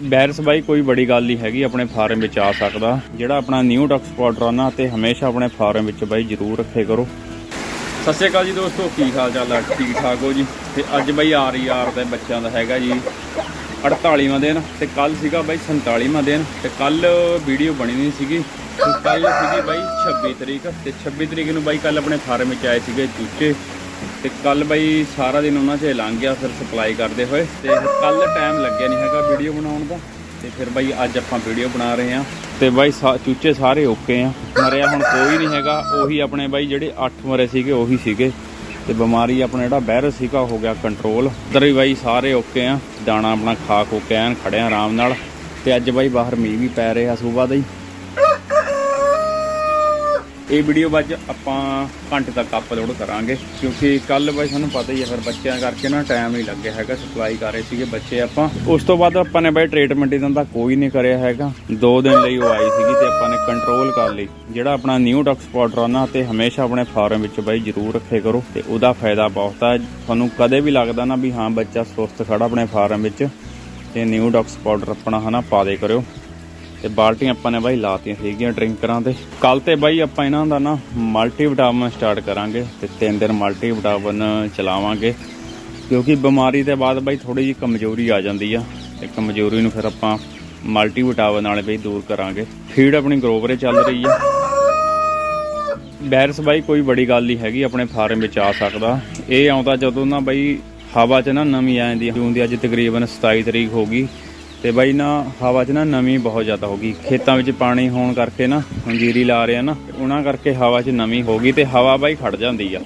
ਬੈਰਸ ਬਾਈ ਕੋਈ ਬੜੀ ਗੱਲ ਨਹੀਂ ਹੈਗੀ, ਆਪਣੇ ਫਾਰਮ ਵਿੱਚ ਆ ਸਕਦਾ। ਜਿਹੜਾ ਆਪਣਾ ਨਿਊ ਡਕ ਸਪਾਟ ਰਨਾ ਤੇ ਹਮੇਸ਼ਾ ਆਪਣੇ ਫਾਰਮ ਵਿੱਚ ਬਾਈ ਜ਼ਰੂਰ ਰੱਖੇ ਕਰੋ। ਸਤਿ ਸ਼੍ਰੀ ਅਕਾਲ ਜੀ ਦੋਸਤੋ, ਕੀ ਹਾਲ ਚਾਲ ਹੈ ਠੀਕ ਠਾਕ ਹੋ ਜੀ? ਤੇ ਅੱਜ ਬਾਈ ਆਰ ਈ ਆਰ ਦੇ ਬੱਚਿਆਂ ਦਾ ਹੈਗਾ ਜੀ 48ਵਾਂ ਦਿਨ, ਤੇ ਕੱਲ ਸੀਗਾ ਬਾਈ 47ਵਾਂ ਦਿਨ, ਤੇ ਕੱਲ ਵੀਡੀਓ ਬਣੀ ਨਹੀਂ ਸੀਗੀ। ਤੇ ਕੱਲ ਸੀਗੀ ਬਾਈ 26 ਤਰੀਕ, ਤੇ 26 ਤਰੀਕ ਨੂੰ ਬਾਈ ਕੱਲ ਆਪਣੇ ਫਾਰਮ ਵਿੱਚ ਆਏ ਸੀਗੇ ਚੂਚੇ ਤੇ ਕੱਲ ਬਾਈ ਸਾਰਾ ਦਿਨ ਉਹਨਾਂ 'ਚ ਲੰਘ ਗਿਆ ਫਿਰ ਸਪਲਾਈ ਕਰਦੇ ਹੋਏ ਤੇ ਕੱਲ ਟਾਈਮ ਲੱਗਿਆ ਨਹੀਂ ਹੈਗਾ ਵੀਡੀਓ ਬਣਾਉਣ ਦਾ। ਤੇ ਫਿਰ ਬਾਈ ਅੱਜ ਆਪਾਂ ਵੀਡੀਓ ਬਣਾ ਰਹੇ ਹਾਂ। ਤੇ ਬਾਈ ਸਾ- ਚੂਚੇ ਸਾਰੇ ਓਕੇ ਆ। ਮਰਿਆ ਹੁਣ ਕੋਈ ਨਹੀਂ ਹੈਗਾ। ਉਹੀ ਆਪਣੇ ਬਾਈ ਜਿਹੜੇ 8 ਮਰੇ ਸੀਗੇ, ਉਹੀ ਸੀਗੇ। ਤੇ ਬਿਮਾਰੀ ਆਪਣਾ ਜਿਹੜਾ ਵਾਇਰਸ ਸੀਗਾ ਹੋ ਗਿਆ ਕੰਟਰੋਲ ਉਧਰ ਵੀ ਬਾਈ ਸਾਰੇ ਓਕੇ ਆ। ਦਾਣਾ ਆਪਣਾ ਖਾ ਖੋ ਕੇ ਐਨ ਖੜਿਆ ਆਰਾਮ ਨਾਲ। ਤੇ ਅੱਜ ਬਾਈ ਬਾਹਰ ਮੀਂਹ ਵੀ ਪੈ ਰਿਹਾ ਸਵੇਰ ਦਾ ਹੀ। ਇਹ ਵੀਡੀਓ ਬਾਅਦ 'ਚ ਆਪਾਂ ਘੰਟੇ ਤੱਕ ਅਪਲੋਡ ਕਰਾਂਗੇ, ਕਿਉਂਕਿ ਕੱਲ ਬਾਈ ਸਾਨੂੰ ਪਤਾ ਹੀ ਹੈ ਫਿਰ ਬੱਚਿਆਂ ਕਰਕੇ ਨਾ ਟਾਈਮ ਨਹੀਂ ਲੱਗਿਆ ਹੈਗਾ ਸਪਲਾਈ ਕਰ ਰਹੇ ਸੀਗੇ ਬੱਚੇ ਆਪਾਂ। ਉਸ ਤੋਂ ਬਾਅਦ ਆਪਾਂ ਨੇ ਬਾਈ ਟ੍ਰੀਟਮੈਂਟ ਇਹਨਾਂ ਦਾ ਕੋਈ ਨਹੀਂ ਕਰਿਆ ਹੈਗਾ। ਦੋ ਦਿਨ ਲਈ ਉਹ ਆਈ ਸੀਗੀ ਤੇ ਆਪਾਂ ਨੇ ਕੰਟਰੋਲ ਕਰ ਲਈ। ਜਿਹੜਾ ਆਪਣਾ ਨਿਊ ਡਕ ਆ ਨਾ ਤੇ ਹਮੇਸ਼ਾ ਆਪਣੇ ਫਾਰਮ ਵਿੱਚ ਬਾਈ ਜ਼ਰੂਰ ਰੱਖੇ ਕਰੋ, ਤੇ ਉਹਦਾ ਫਾਇਦਾ ਬਹੁਤ ਹੈ ਤੁਹਾਨੂੰ ਕਦੇ ਵੀ ਲੱਗਦਾ ਨਾ ਵੀ ਹਾਂ, ਬੱਚਾ ਸੁਸਤ ਖੜਾ ਆਪਣੇ ਫਾਰਮ ਵਿੱਚ, ਤੇ ਨਿਊ ਡਕ ਸਪਾਟ ਆਪਣਾ ਹਨਾ ਪਾ ਦੇ ਕਰਿਓ। ਤੇ ਬਾਲਟੀਆਂ ਆਪਾਂ ਨੇ ਬਾਈ ਲਾਤੀਆਂ ਸੀਗੀਆਂ ਡਰਿੰਕਰਾਂ ਤੇ। ਕੱਲ ਤੇ ਬਾਈ ਆਪਾਂ ਇਹਨਾਂ ਦਾ ਨਾ ਮਲਟੀ ਵਿਟਾਮਿਨ ਸਟਾਰਟ ਕਰਾਂਗੇ ਤੇ ਤਿੰਨ ਦਿਨ ਮਲਟੀ ਵਿਟਾਮਿਨ ਚਲਾਵਾਂਗੇ। ਕਿਉਂਕਿ ਬਿਮਾਰੀ ਦੇ ਬਾਅਦ ਬਾਈ ਥੋੜੀ ਜਿਹੀ ਕਮਜ਼ੋਰੀ ਆ ਜਾਂਦੀ ਆ ਤੇ ਕਮਜ਼ੋਰੀ ਨੂੰ ਫਿਰ ਆਪਾਂ ਮਲਟੀ ਵਿਟਾਮਿਨ ਨਾਲ ਬਈ ਦੂਰ ਕਰਾਂਗੇ। ਫੀਡ ਆਪਣੀ ਗਰੋਵਰੇ ਚੱਲ ਰਹੀ ਆ। ਬੈਰਸ ਬਾਈ ਕੋਈ ਬੜੀ ਗੱਲ ਨਹੀਂ ਹੈਗੀ, ਆਪਣੇ ਫਾਰਮ ਵਿੱਚ ਆ ਸਕਦਾ। ਇਹ ਆਉਂਦਾ ਜਦੋਂ ਨਾ ਬਾਈ ਹਵਾ 'ਚ ਨਾ ਨਮੀ ਆ ਜਾਂਦੀ ਜੂਨ ਦੀ ਅੱਜ ਤਕਰੀਬਨ 27 ਤਰੀਕ ਹੋ ਗਈ। ਤੇ ਬਾਈ ਨਾ ਹਵਾ 'ਚ ਨਾ ਨਮੀ ਬਹੁਤ ਜ਼ਿਆਦਾ ਹੋ ਗਈ। ਖੇਤਾਂ ਵਿੱਚ ਪਾਣੀ ਹੋਣ ਕਰਕੇ ਨਾ ਹੁਣ ਜੀਰੀ ਲਾ ਰਹੇ ਆ ਨਾ, ਉਹਨਾਂ ਕਰਕੇ ਹਵਾ 'ਚ ਨਮੀ ਹੋ ਗਈ ਤੇ ਹਵਾ ਬਾਈ ਖੜ ਜਾਂਦੀ ਆ।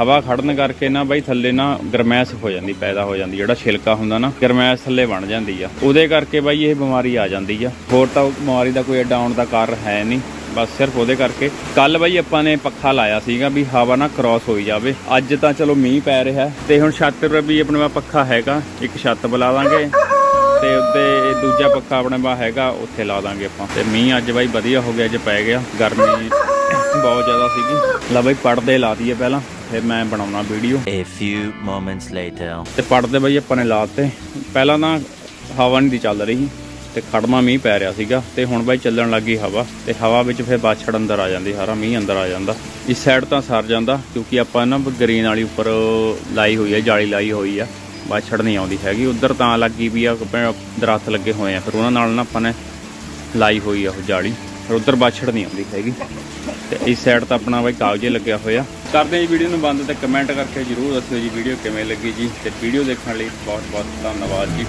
ਹਵਾ ਖੜਨ ਕਰਕੇ ਨਾ ਬਾਈ ਥੱਲੇ ਨਾ ਗਰਮੈਸ਼ ਹੋ ਜਾਂਦੀ, ਪੈਦਾ ਹੋ ਜਾਂਦੀ, ਜਿਹੜਾ ਛਿਲਕਾ ਹੁੰਦਾ ਨਾ, ਗਰਮੈਸ਼ ਥੱਲੇ ਬਣ ਜਾਂਦੀ ਆ। ਉਹਦੇ ਕਰਕੇ ਬਾਈ ਇਹ ਬਿਮਾਰੀ ਆ ਜਾਂਦੀ ਆ। ਹੋਰ ਤਾਂ ਬਿਮਾਰੀ ਦਾ ਕੋਈ ਐਡਾ ਆਉਣ ਦਾ ਕਾਰਨ ਹੈ ਨਹੀਂ, ਬਸ ਸਿਰਫ ਉਹਦੇ ਕਰਕੇ। ਕੱਲ ਬਾਈ ਆਪਾਂ ਨੇ ਪੱਖਾ ਲਾਇਆ ਸੀਗਾ ਵੀ ਹਵਾ ਨਾ ਕ੍ਰਾਸ ਹੋਈ ਜਾਵੇ। ਅੱਜ ਤਾਂ ਚਲੋ ਮੀਂਹ ਪੈ ਰਿਹਾ ਤੇ ਹੁਣ ਛੱਤ ਤੇ ਵੀ ਆਪਣਾ ਪੱਖਾ ਹੈਗਾ, ਇੱਕ ਛੱਤ ਬੁਲਾ ਦਾਂਗੇ। ਤੇ ਉੱਤੇ ਦੂਜਾ ਪੱਖਾ ਆਪਣੇ ਪਾ ਹੈਗਾ ਉੱਥੇ ਲਾ ਦਾਂਗੇ ਆਪਾਂ। ਤੇ ਮੀਂਹ ਅੱਜ ਬਾਈ ਵਧੀਆ ਹੋ ਗਿਆ ਅੱਜ ਪੈ ਗਿਆ। ਗਰਮੀ ਬਹੁਤ ਜ਼ਿਆਦਾ ਸੀਗੀ। ਲਾ ਬਾਈ ਪੜਦੇ ਲਾ ਦਈਏ ਪਹਿਲਾਂ ਫਿਰ ਮੈਂ ਬਣਾਉਣਾ video. A few moments later. ਤੇ ਪੜਦੇ ਬਾਈ ਆਪਾਂ ਨੇ ਲਾਤੇ। ਪਹਿਲਾਂ ਨਾ ਹਵਾ ਨਹੀਂ ਦੀ ਚੱਲ ਰਹੀ ਤੇ ਖੜਮਾ ਮੀਂਹ ਪੈ ਰਿਹਾ ਸੀਗਾ। ਤੇ ਹੁਣ ਬਾਈ ਚੱਲਣ ਲੱਗੀ ਹਵਾ ਤੇ ਹਵਾ ਵਿੱਚ ਫਿਰ ਬਾਛੜ ਅੰਦਰ ਆ ਜਾਂਦੀ ਸਾਰਾ ਮੀਂਹ ਅੰਦਰ ਆ ਜਾਂਦਾ। ਇਸ ਸਾਈਡ ਤਾਂ ਸਰ ਜਾਂਦਾ ਕਿਉਂਕਿ ਆਪਾਂ ਨਾ ਗ੍ਰੀਨ ਵਾਲੀ ਉੱਪਰ ਲਾਈ ਹੋਈ ਹੈ ਜਾਲੀ ਲਾਈ ਹੋਈ ਆ। ਬਾਛੜ ਨਹੀਂ ਆਉਂਦੀ ਹੈਗੀ। ਉਧਰ ਤਾਂ ਲੱਗੀ ਵੀ ਆ ਆਪਣੇ ਦਰਖਤ ਲੱਗੇ ਹੋਏ ਆ। ਫਿਰ ਉਹਨਾਂ ਨਾਲ ਨਾ ਆਪਾਂ ਨੇ ਲਾਈ ਹੋਈ ਆ ਉਹ ਜਾਲੀ। ਫਿਰ ਉਧਰ ਬਾਛੜ ਨਹੀਂ ਆਉਂਦੀ ਹੈਗੀ। ਤੇ ਇਸ ਸਾਈਡ ਤਾਂ ਆਪਣਾ ਬਾਈ ਕਾਗਜ਼ੇ ਲੱਗਿਆ ਹੋਇਆ। ਕਰਦੇ ਜੀ ਵੀਡੀਓ ਨੂੰ ਬੰਦ ਤੇ ਕਮੈਂਟ ਕਰਕੇ ਜਰੂਰ ਦੱਸਿਓ ਜੀ ਵੀਡੀਓ ਕਿਵੇਂ ਲੱਗੀ ਜੀ। ਤੇ ਵੀਡੀਓ ਦੇਖਣ ਲਈ ਬਹੁਤ ਬਹੁਤ ਧੰਨਵਾਦ ਜੀ।